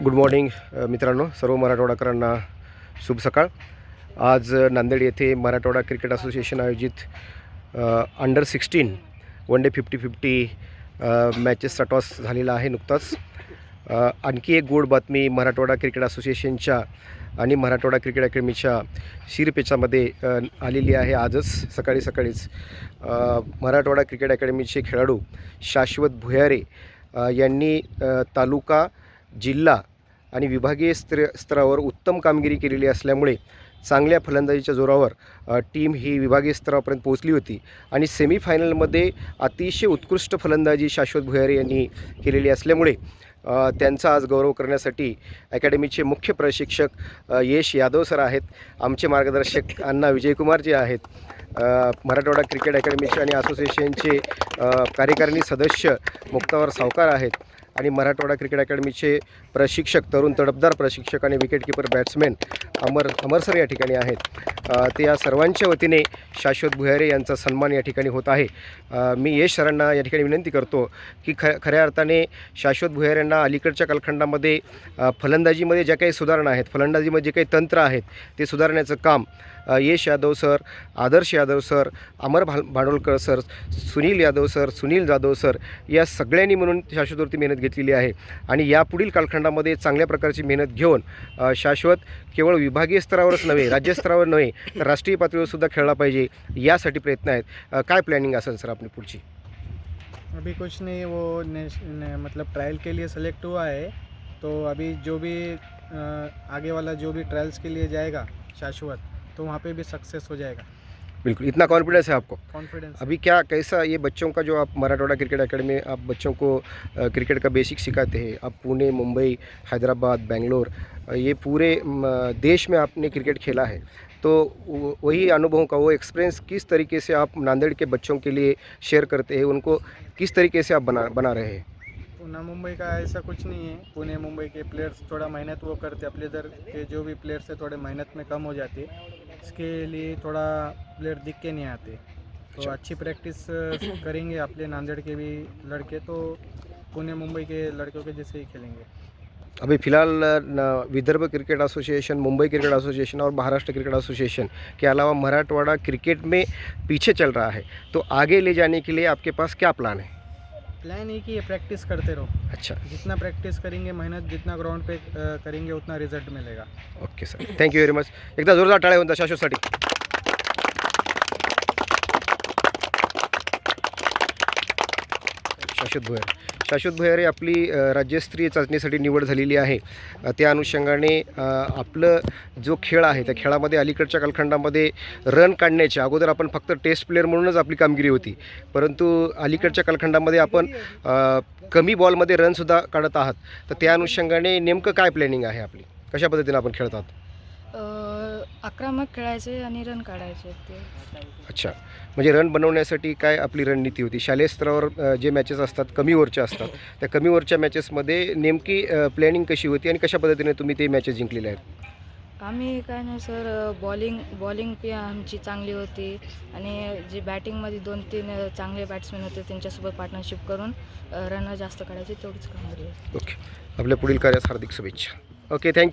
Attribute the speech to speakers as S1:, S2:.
S1: Good morning मित्रांनो सर्व मराठवाडाकरांना शुभ सकाळ. आज नांदेड येथे मराठवाडा क्रिकेट असोसिएशन आयोजित under sixteen one day fifty fifty मॅचेसचा toss झालेला आहे नुकताच. आणखी एक गोड बातमी मराठवाडा क्रिकेट असोसिएशनच्या आणि मराठवाडा क्रिकेट अकॅडमीच्या शिरपेचामध्ये आलेली आहे आजच सकाळी सकाळीच. मराठवाडा क्रिकेट अकॅडमीचे खेळाडू शाश्वत भुयारे यांनी तालुका जिल्हा आणि विभागीय स्तर स्तरावर उत्तम कामगिरी केलेली असल्यामुळे चांगल्या फलंदाजीच्या जोरावर टीम ही विभागीय स्तरापर्यंत पोहोचली होती. आणि सेमीफायनलमध्ये अतिशय उत्कृष्ट फलंदाजी शाश्वत भुयारी यांनी केलेली असल्यामुळे त्यांचा आज गौरव करण्यासाठी अकॅडमीचे मुख्य प्रशिक्षक यश यादव सर आहेत. आमचे मार्गदर्शक अण्णा विजयकुमार जे आहेत. मराठवाडा क्रिकेट अकॅडमीचे आणि असोसिएशनचे कार्यकारिणी सदस्य मुक्तावर सावकार आहेत. आणि मराठवाडा क्रिकेट अकॅडमीचे प्रशिक्षक तरुण तडपदार प्रशिक्षक आणि wicketkeeper batsman Amar Amar sir या ठिकाणी आहेत. ते या सर्वांच्या वतीने शाश्वत भुयारे यांचा सन्मान या ठिकाणी होत आहे. मी यश सरांना या ठिकाणी विनंती करतो की ख खऱ्या अर्थाने शाश्वत भुयाऱ्यांना अलीकडच्या कालखंडामध्ये फलंदाजीमध्ये ज्या काही सुधारणा आहेत फलंदाजीमध्ये जे काही तंत्र आहेत ते सुधारण्याचं काम यश यादव सर आदर्श यादव सर अमर भा Bhandolkar sir Sunil Yadav sir Sunil Jadhav sir या सगळ्यांनी म्हणून शाश्वतवरती मेहनत घेतलेली आहे. आणि यापुढील कालखंडामध्ये चांगल्या प्रकारची मेहनत घेऊन शाश्वत केवळ विभागीय स्तरावरच नव्हे राज्यस्तरावर नव्हे तर राष्ट्रीय पातळीवर सुद्धा खेळला पाहिजे यासाठी प्रयत्न आहेत. काय प्लॅनिंग असेल सर आपली पुढची?
S2: अभी कुछ नहीं वो नेश, ने, मतलब ट्रायल के लिए सेलेक्ट हुआ है तो अभी जो भी अ, आगे वाला जो भी ट्रायल्स के लिए जाएगा शाश्वत। तो वहाँ पे भी सक्सेस हो जाएगा।
S1: बिल्कुल इतना कॉन्फिडेंस है आपको?
S2: कॉन्फिडेंस
S1: अभी क्या कैसा ये बच्चों का जो आप मराठवाड़ा क्रिकेट अकेडमी आप बच्चों को क्रिकेट का बेसिक सिखाते हैं? आप पुणे मुंबई हैदराबाद बेंगलोर ये पूरे देश में आपने क्रिकेट खेला है। तो वही अनुभवों का वो एक्सपीरियंस किस तरीके से आप नांदेड़ के बच्चों के लिए शेयर करते हैं? उनको किस तरीके से आप बना बना रहे हैं?
S2: पुणे मुंबई का ऐसा कुछ नहीं है। पुणे मुंबई के प्लेयर्स थोड़ा मेहनत वो करते अपने इधर के जो भी प्लेयर्स है थोड़े मेहनत में कम हो जाते इसके लिए थोड़ा प्लेयर दिख के नहीं आते। तो
S1: अच्छा।
S2: प्रैक्टिस करेंगे अपने नांदेड़ के भी लड़के। तो पुणे मुंबई के लड़कों के जैसे ही खेलेंगे।
S1: अभी फिलहाल Vidarbha cricket association Mumbai cricket association और महाराष्ट्र क्रिकेट एसोसिएशन के अलावा मराठवाड़ा क्रिकेट में पीछे चल रहा है। तो आगे ले जाने के लिए आपके पास क्या प्लान है?
S2: प्लान एक ही है प्रैक्टिस करते रहो.
S1: अच्छा.
S2: जितना प्रैक्टिस करेंगे मेहनत जितना ग्राउंड पे अ, करेंगे उतना रिजल्ट मिलेगा.
S1: Okay sir thank you very much एकदा जोरदार टाळ्या होता शाश्वतसाठी. शाश्वत भोयर. शाश्वत भुयारे आपली राज्यस्तरीय चाचणीसाठी निवड झालेली आहे. त्या अनुषंगाने आपलं जो खेळ आहे त्या खेळामध्ये अलीकडच्या कालखंडामध्ये रन काढण्याच्या अगोदर आपण फक्त टेस्ट प्लेअर म्हणूनच आपली कामगिरी होती. परंतु अलीकडच्या कालखंडामध्ये आपण कमी बॉलमध्ये रनसुद्धा काढत आहात. तर त्या अनुषंगाने नेमकं काय प्लॅनिंग आहे आपली? कशा पद्धतीने आपण खेळत आहात?
S3: आक्रमक खेळायचे आणि रन काढायचे ते.
S1: अच्छा. म्हणजे रन बनवण्यासाठी काय आपली रणनीती होती? शालेय स्तरावर अ, जे मॅचेस असतात कमी ओव्हरच्या असतात त्या कमी ओव्हरच्या मॅचेसमध्ये नेमकी प्लॅनिंग कशी होती आणि कशा पद्धतीने तुम्ही ते मॅचेस जिंकलेले आहेत?
S3: आम्ही काय नाही सर बॉलिंग बॉलिंग पी आमची चांगली होती आणि जे बॅटिंगमध्ये दोन तीन चांगले बॅट्समॅन होते त्यांच्यासोबत पार्टनरशिप करून रन जास्त काढायचे तेवढीच होती.
S1: ओके आपल्या पुढील कार्यास हार्दिक शुभेच्छा. Okay thank you